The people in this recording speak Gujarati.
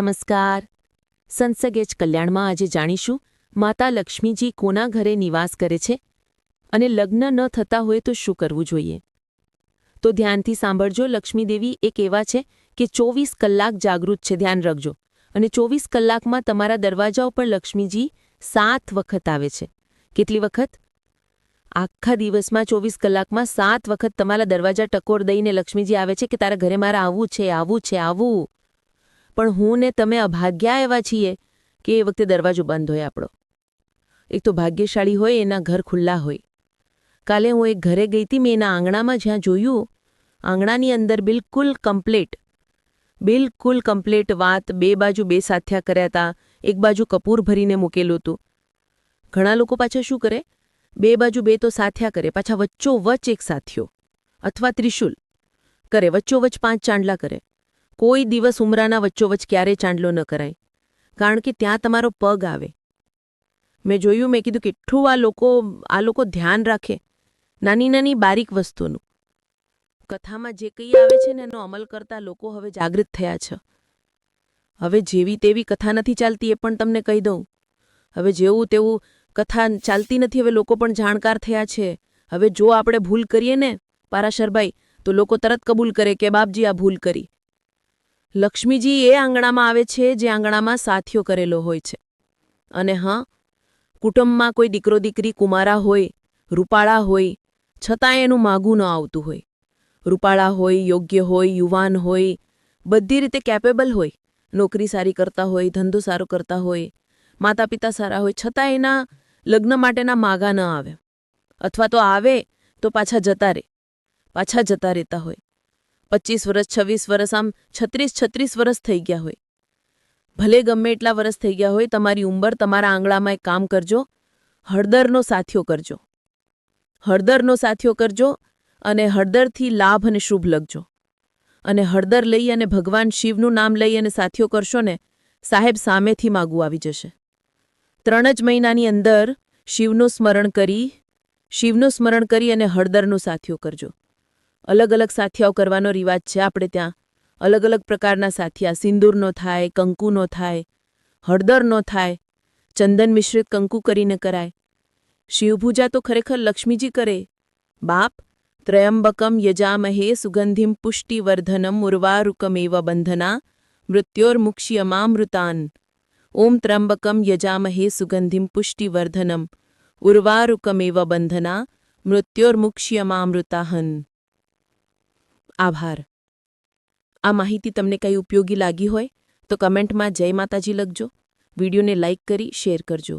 નમસ્કાર. સંસગેજ કલ્યાણમાં આજે જાણીશું, માતા લક્ષ્મીજી કોના ઘરે નિવાસ કરે છે અને લગ્ન ન થતા હોય તો શું કરવું જોઈએ? તો ધ્યાનથી સાંભળજો, લક્ષ્મીદેવી એક એવા છે કે ચોવીસ કલાક જાગૃત છે. ધ્યાન રાખજો. અને ચોવીસ કલાકમાં તમારા દરવાજા ઉપર લક્ષ્મીજી સાત વખત આવે છે. કેટલી વખત? આખા દિવસમાં ચોવીસ કલાકમાં સાત વખત તમારા દરવાજા ટકોર દઈને લક્ષ્મીજી આવે છે કે તારા ઘરે મારે આવવું છે આવવું છે, આવવું. પણ હું ને તમે અભાગ્યા એવા છીએ કે એ વખતે દરવાજો બંધ હોય આપણો. એક તો ભાગ્યશાળી હોય, એના ઘર ખુલ્લા હોય. કાલે હું એક ઘરે ગઈ હતી, મેં એના આંગણામાં જ્યાં જોયું, આંગણાની અંદર બિલકુલ કમ્પ્લેટ બિલકુલ કમ્પ્લેટ વાત બે બાજુ બે સાથ્યા કર્યા હતા એક બાજુ કપૂર ભરીને મૂકેલું હતું. ઘણા લોકો પાછા શું કરે? બે બાજુ બે તો સાથ્યા કરે, પાછા વચ્ચોવચ એક સાથ્યો અથવા ત્રિશુલ, કરે વચ્ચોવચ પાંચ ચાંદલા કરે. કોઈ દિવસ ઉમરાના વચ્ચોવચ ક્યારેય ચાંદલો ન કરાય. કારણ કે ત્યાં તમારો પગ આવે. મેં જોયું, મેં કીધું, કેટલું આ લોકો આ લોકો ધ્યાન રાખે. નાની નાની બારીક વસ્તુનું. કથામાં જે કંઈ આવે છે ને એનો અમલ કરતા લોકો હવે જાગૃત થયા છે. હવે જેવી તેવી કથા નથી ચાલતી એ પણ તમને કહી દઉં. હવે જેવું તેવું કથા ચાલતી નથી, હવે લોકો પણ જાણકાર થયા છે. હવે જો આપણે ભૂલ કરીએ ને પારાશરભાઈ તો લોકો તરત કબૂલ કરે કે બાપજી આ ભૂલ કરી. લક્ષ્મીજી એ આંગણામાં આવે છે, જે આંગણામાં સાથીઓ કરેલો હોય છે. અને હા, કુટુંબમાં કોઈ દીકરો દીકરી કુમારા હોય, રૂપાળા હોય છતાં એનું માગું ન આવતું હોય. રૂપાળા હોય, યોગ્ય હોય, યુવાન હોય, બધી રીતે કેપેબલ હોય. નોકરી સારી કરતા હોય, ધંધો સારો કરતા હોય માતા પિતા સારા હોય છતાં એના લગ્ન માટેના માગા ન આવે. અથવા તો આવે તો પાછા જતા રહે પાછા જતા રહેતા હોય. પચીસ વર્ષ છવ્વીસ વર્ષ આમ છત્રીસ છત્રીસ વર્ષ થઈ ગયા હોય. ભલે ગમે એટલા વર્ષ થઈ ગયા હોય, તમારી ઉંમર તમારા આંગણામાં એક કામ કરજો. હળદરનો સાથિયો કરજો. હળદરનો સાથિયો કરજો અને હળદરથી લાભ અને શુભ લખજો. અને હળદર લઈ અને ભગવાન શિવનું નામ લઈ અને સાથિયો કરશો ને, સાહેબ સામેથી માગું આવી જશે. ત્રણ જ મહિનાની અંદર શિવનું સ્મરણ કરી, શિવનું સ્મરણ કરી અને હળદરનું સાથિયો કરજો. અલગ અલગ સાથિયાઓ કરવાનો રિવાજ છે આપણે ત્યાં અલગ અલગ પ્રકારના સાથિયા સિંદૂરનો થાય કંકુનો થાય હળદરનો થાય ચંદન મિશ્રિત કંકુ કરીને કરાય શિવપૂજા તો ખરેખર લક્ષ્મીજી કરે બાપ ત્રયંબકમ યજામહે સુગંધિમ પુષ્ટિવર્ધનમ ઉર્વારુકમેવ બંધના મૃત્યોર્મુક્ષ્યમામૃતાન ઓમ ત્રંબકમ યજામહે સુગંધિમ પુષ્ટિવર્ધનમ ઉર્વારુકમેવ બંધના મૃત્યોર્મુક્ષ્યમામૃતાહન આભાર. આ માહિતી તમને કંઈ ઉપયોગી લાગી હોય તો કમેન્ટમાં જય માતાજી લખજો. વિડીયોને લાઇક કરી, શેર કરજો.